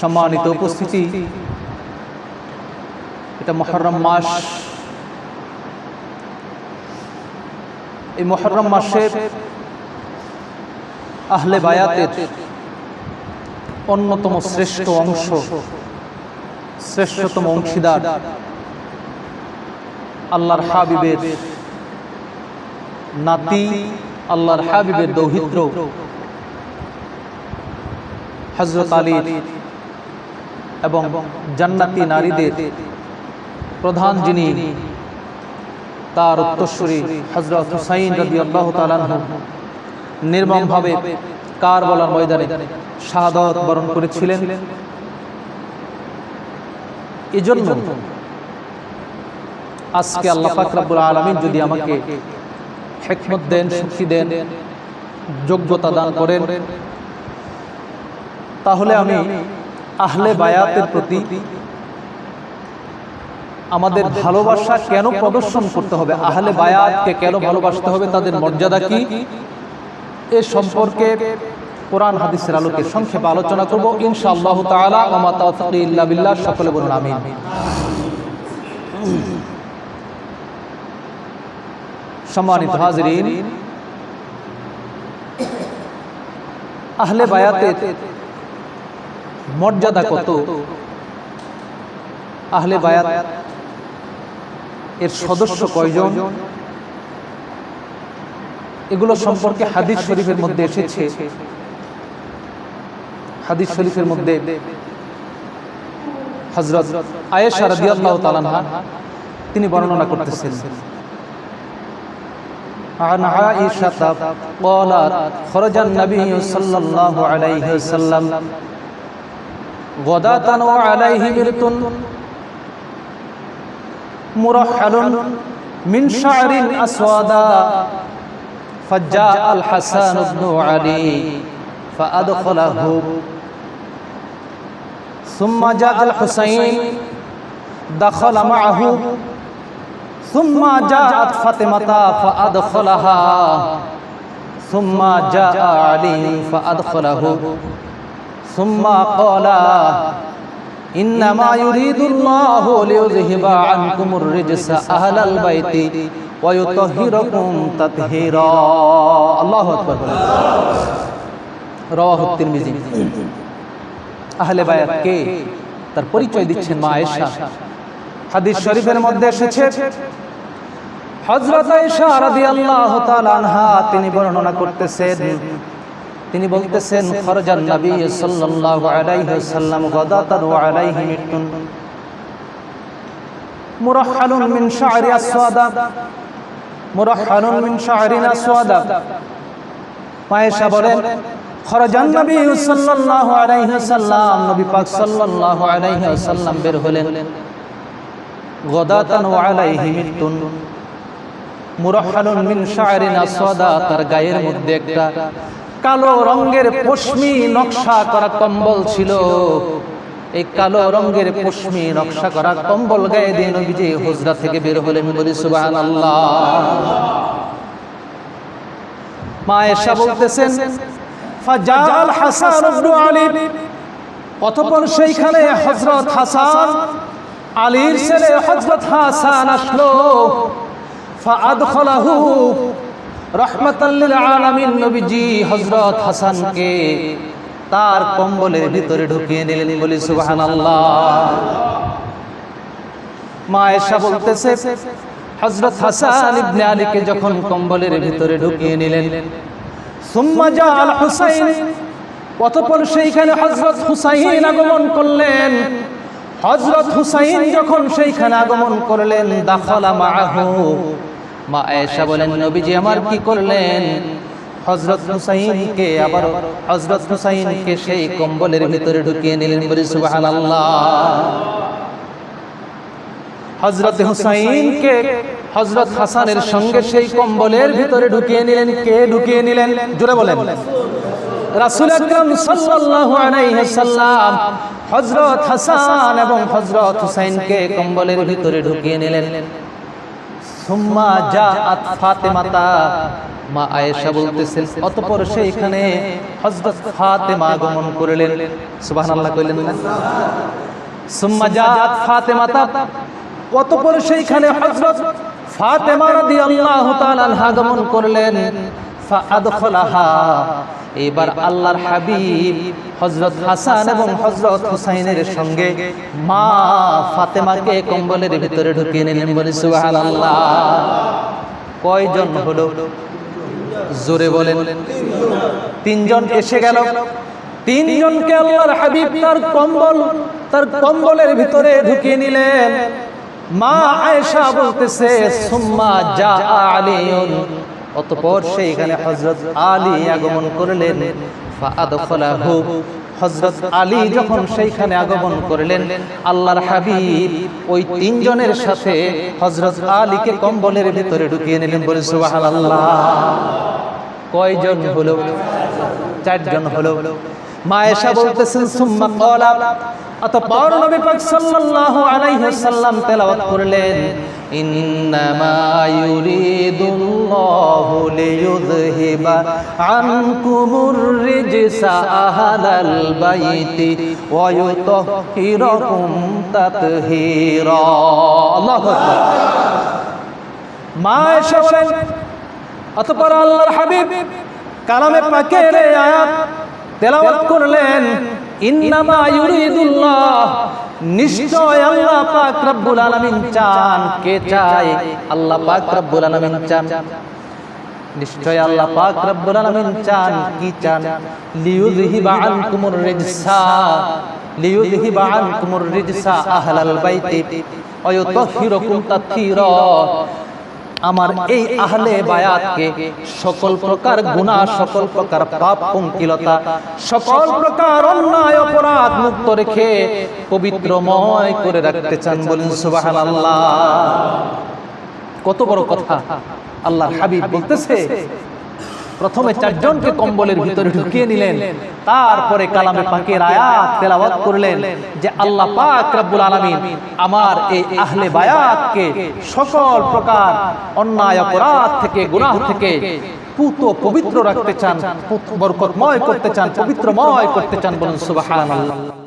সম্মানিত উপস্থিতি। এটা মহরম মাস। এই মহরম মাসের আহলে বায়াতের অন্যতম শ্রেষ্ঠ অংশ শ্রেষ্ঠতম অংশীদার। আল্লাহর হাবিবের নাতি আল্লাহর হাবিবের দৌহিত্র। হজরত আলীর এবং জান্নাতি নারীদের প্রধান যিনি তার উত্তরসূরি হজরত হুসাইন রবি আল্লাহ তালাহ নির্মমভাবে কার বলার ময়দানে শাহাদত বরণ করেছিলেন। এজন্য আজকে আল্লাহ ফাকরাবুল আলমিন যদি আমাকে হেকমত দেন শক্তি দেন যোগ্যতা দান করেন তাহলে আমি আহলে বায়াতের প্রতি আমাদের ভালোবাসা কেন প্রদর্শন করতে হবে? আহলে বায়াতকে কেন ভালোবাসতে হবে? তাদের মর্যাদা কি? এ সম্পর্কে কোরআন হাদিসের আলোকে সংক্ষেপে আলোচনা করব। ইনশাআল্লাহ তাআলা ওয়া তাওফিকি ইল্লা বিল্লাহ সকলে বলুন আমিন। সম্মানিত হাজরিন আহলে বায়াতের মর্যাদা কত আহলে বায়াত এর সদস্য কয়জন এগুলো সম্পর্কে হাদিস শরীফের মধ্যে এসেছে হাদিস শরীফের মধ্যে হজরত আয়েশা রাদিয়াল্লাহু তাআলা তিনি বর্ণনা করতেছেন عن عائشة قالت خرج النبي صلى الله عليه وسلم غداة وعليه مرت مرحل من شعر أسودا فجاء الحسن بن علي فأدخله. ثم جاء الحسين دخل معه. ثم جاءت فاطمة فأدخلها. ثم جاء علي فأدخله. ثم قال إنما يريد الله ليذهب عنكم الرجس أهل البيت ويطهركم تطهيرا الله أكبر رواه الترمذي আহলে বায়াত কে তার পরিচয় দিচ্ছেন মা আয়েশা হাদিস শরীফের মধ্যে এসেছে হযরত আয়েশা রাদিয়াল্লাহু তাআলা আনহা তিনি বর্ণনা করতেছেন তিনি বলতেছেন খরজান নবী সাল্লাল্লাহু আলাইহি ওয়াসাল্লাম গাদাতান ওয়া আলাইহি মিটুন মুরাহহালুন মিন শা'রি আসওয়াদা। মুরাহহালুন মিন শা'রিন আসওয়াদা। মায়েশা বলেন খরজান নবী সাল্লাল্লাহু আলাইহি ওয়াসাল্লাম। নবী পাক সাল্লাল্লাহু আলাইহি ওয়াসাল্লাম বের হলেন। গদাতান ওয়া আলাইহি মিটুন মুরাহহালুন মিন শা'রিন আসওয়াদা, তার গায়ের মধ্যে একটা কালো রঙের পশমি নকশা করা কম্বল ছিল। এই কালো রঙের পশমি নকশা করা কম্বল গায়ে দিয়ে নবীজি হুজরা থেকে বের হলেন বলি, সুবহানাল্লাহ। মা এসা বলতেছেন, ফাজাল হাসান ইবনে আলী। অতঃপর সেইখানে হযরত হাসান, আলীর ছেলে হযরত হাসান আসলো। ফাআদখালাহু হযরত হাসানকে তার কম্বলের ভিতরে ঢুকিয়ে নিলেন বলি সুবহানাল্লাহ। মা বলতেছে, হযরত হাসান ইবনে আলীকে যখন কম্বলের ভিতরে ঢুকিয়ে নিলেন সেইখানে হযরত হুসাইন আগমন করলেন। হযরত হুসাইন যখন সেইখানে আগমন করলেন, দাখালা মা আয়েশা বলেন, নবীজি আমার কি করলেন? হযরত হুসাইনকে আবার হযরত হুসাইনকে সেই কম্বলের ভিতরে ঢুকিয়ে নিলেন বলে, সুবহানাল্লাহ। হযরত হুসাইনকে হযরত হাসানের সঙ্গে সেই কম্বলের ভিতরে ঢুকিয়ে নিলেন। কে ঢুকিয়ে নিলেন? জোরে বলেন। রাসূল আকরাম সাল্লাল্লাহু আলাইহি সাল্লাম হযরত হাসান এবং হযরত হুসাইনকে কম্বলের ভিতরে ঢুকিয়ে নিলেন। সুম্মা যা আত ফাতেমাতা, মা আয়েশা বলতেছেন, অতঃপর সেইখানে হজরত ফাতেমা আগমন করলেন। সুবহানাল্লাহ কইলেন না? সুম্মা জাআত ফাতেমাতা, অতপর সেইখানে হজরত ফাতেমা রাদিয়াল্লাহু তাআলা আগমন করলেন। এবার আল্লাহর হাবিব হযরত হাসান এবং হযরত হুসাইনের সঙ্গে মা ফাতেমাকে কম্বলের ভিতরে ঢুকিয়ে নিলেন, বলে সুবহানাল্লাহ। কয়জন হলো? জোরে বলেন। তিনজন এসে গেল। তিনজনকে আল্লাহর হাবিব তার কম্বল, তার কম্বলের ভিতরে ঢুকিয়ে নিলেন। মা আয়েশা বলতেছে, সুম্মা যা আলিয়ুন অতঃপর সেইখানে হযরত আলী আগমন করলেন হযরত আলী যখন সেইখানে আগমন করলেন, আল্লাহর হাবিব ওই তিনজনের সাথে হযরত আলীকে কম্বলের ভিতরে ঢুকিয়ে নিলেন, বলে সুবহানাল্লাহ। কয়জন হলো? চারজন হলো। মায়েশা বলতেছেন, সুম্মা ক্বালা। অতঃপর নবী পাক সাল্লাল্লাহু আলাইহি ওয়াসাল্লাম তেলাওয়াত করলেন, ইন্নামা ইউরিদুল্লাহু লিইয়ুযহিবা আনকুমুর রিজসা আহলাল বাইতি ওয়া ইউতাহহিরাকুম তাতহীরা আল্লাহু আকবার মায়েশা বলেন অতঃপর আল্লাহর হাবিব কালামে পাকের আয়াত তেলাওয়াত করলেন ইন্নামা ইউরিদুল্লাহ নিশ্চয় আল্লাহ পাক রব্বুল আলামিন চান কে চায়? আল্লাহ পাক রব্বুল আলামিন চান। নিশ্চয় আল্লাহ পাক রব্বুল আলামিন চান, কি চান? লিয়ুযহিবা আনকুমুর রিজসা, লিয়ুযহিবা আনকুমুর রিজসা আহলাল বাইতি ওয়া ইউতাহহিরাকুম তাতহীরা আমার এই আহলে বায়াতকে সকল প্রকার গুনাহ, সকল প্রকার পাপ পঙ্কিলতা, সকল প্রকার অন্যায় অপরাধ মুক্ত রেখে পবিত্রময় করে রাখতে চান বলেন সুবহানাল্লাহ। কত বড় কথা। আল্লাহ হাবিব বলতেছে প্রথমে চারজনকে কম্বলের ভিতরে ঢুকিয়ে নিলেন। তারপরে কালামে পাকের আয়াত তেলাওয়াত করলেন যে আল্লাহ পাক রব্বুল আলামিন আমার এই আহলে বায়াতকে সকল প্রকার অন্যায় অপরাধ থেকে গুনাহ থেকে পুত পবিত্র রাখতে চান বরকতময় করতে চান পবিত্রময় করতে চান বলুন সুবহানাল্লাহ।